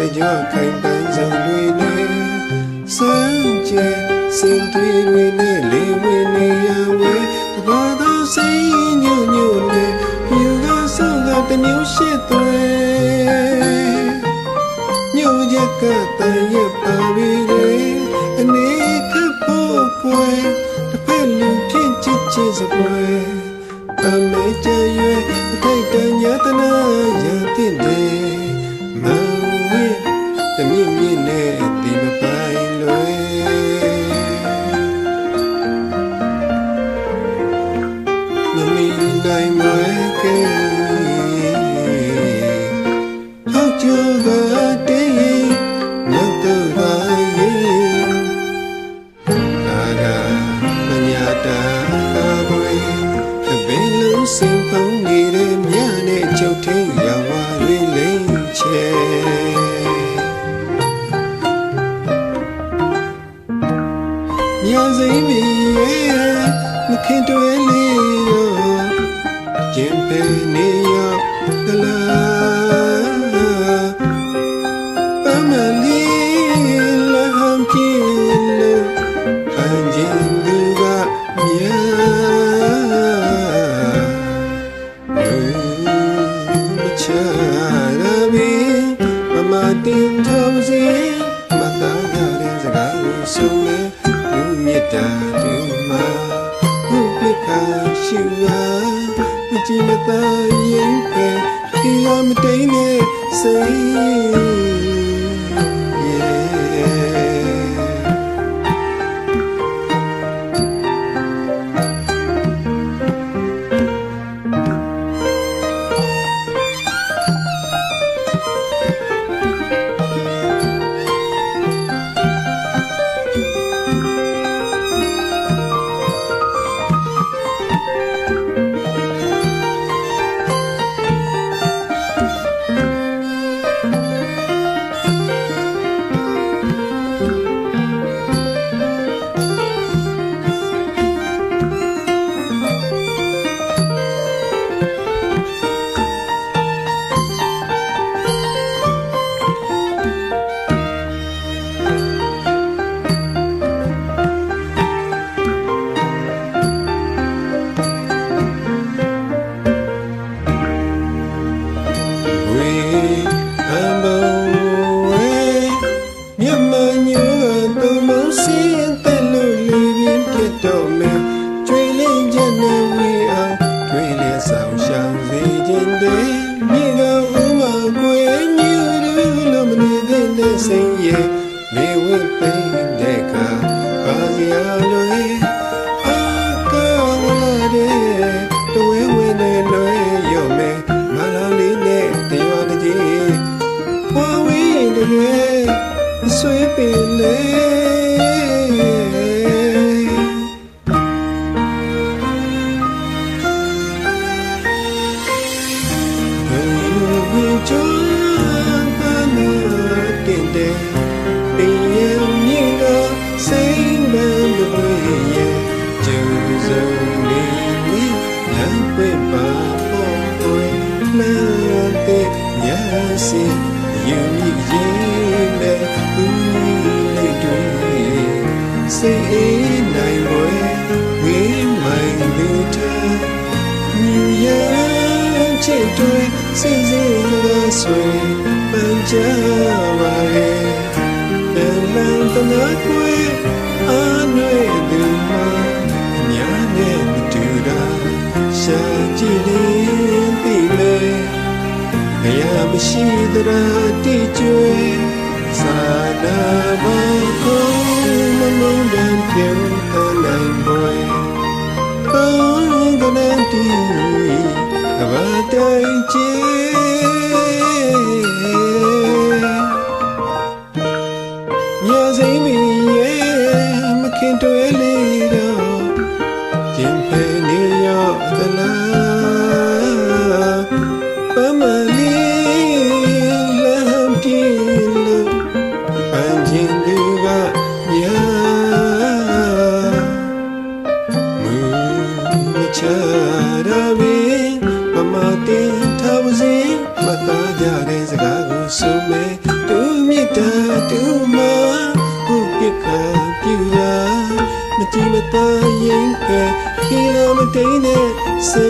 တဲ့ကြခိုင်ပန်းစုံတွေနဲ့စမ်းကြစင်တွေတွေနဲ့လေဝင်နေရဝဲတဘာသာစိတ်ညွညွနဲ့ယူကဆောက်ကတမျိုးရှိသွဲညိုရကတန်ရပါပြီလေအနေခပ်ဖို့ကွယ်တစ်ဖက်လူဖြစ်ချစ်ချစ်စပွဲအမေကြရွယ်အထိုက်တန်ညတနာ မြင့်မြင့်နဲ့ဒီမပိုင်လွယ်မမီနိုင်မွယ်ကဲဟောက်ကြပါတဲ့မတော်ပါရဲ့အာရာမညာတာအဘွေအဘယ်လုံးစင်ဖုံးနေတဲ့မြနဲ့ချုပ်ထင်းရဝါရင်းလိမ့်ချေ စိမ့်မီရဲ့မခင်တွဲလေးတော့ကျင်ပဲနေရောက်သလားပမလီလမ်းကြည့်လို့အန်ဂျင်သူကမြာမချရဘီမမတင်ထောင်းစီမတာရတဲ့စကားကိုဆုံးနေလူမြ တ်တာတူမှာဘုပ္ပခါရှိပါမကြည့်မသာရင်ပဲဒီရမတိန်နဲ့စိတ် စိတ်ရဲ့လေဝိပိန်တဲ့ခါပါစီအောင်လို့ စိတ်အေးနိုင်ဝဲဝေးမိုင်းလေးတဲ့မြူရန်ချစ်တွေစိတ်စိတ်ကဆွေပန်းကြပါရဲ့တလန်တနာကွယ်အာနွေဒီမှာညာနဲ့မတူတာရှာကြည့်ရင်သိလေခရမရှိသလားတိကျွေစာနာပါ ချရမင်းမမတင်ထောင်စင်မသားကြတဲ့စကားကိုစုမဲသူမြတ်တာသူမဘုပြကပြူလာမတိမသားရင်ကခီလာမတိနဲ့စေ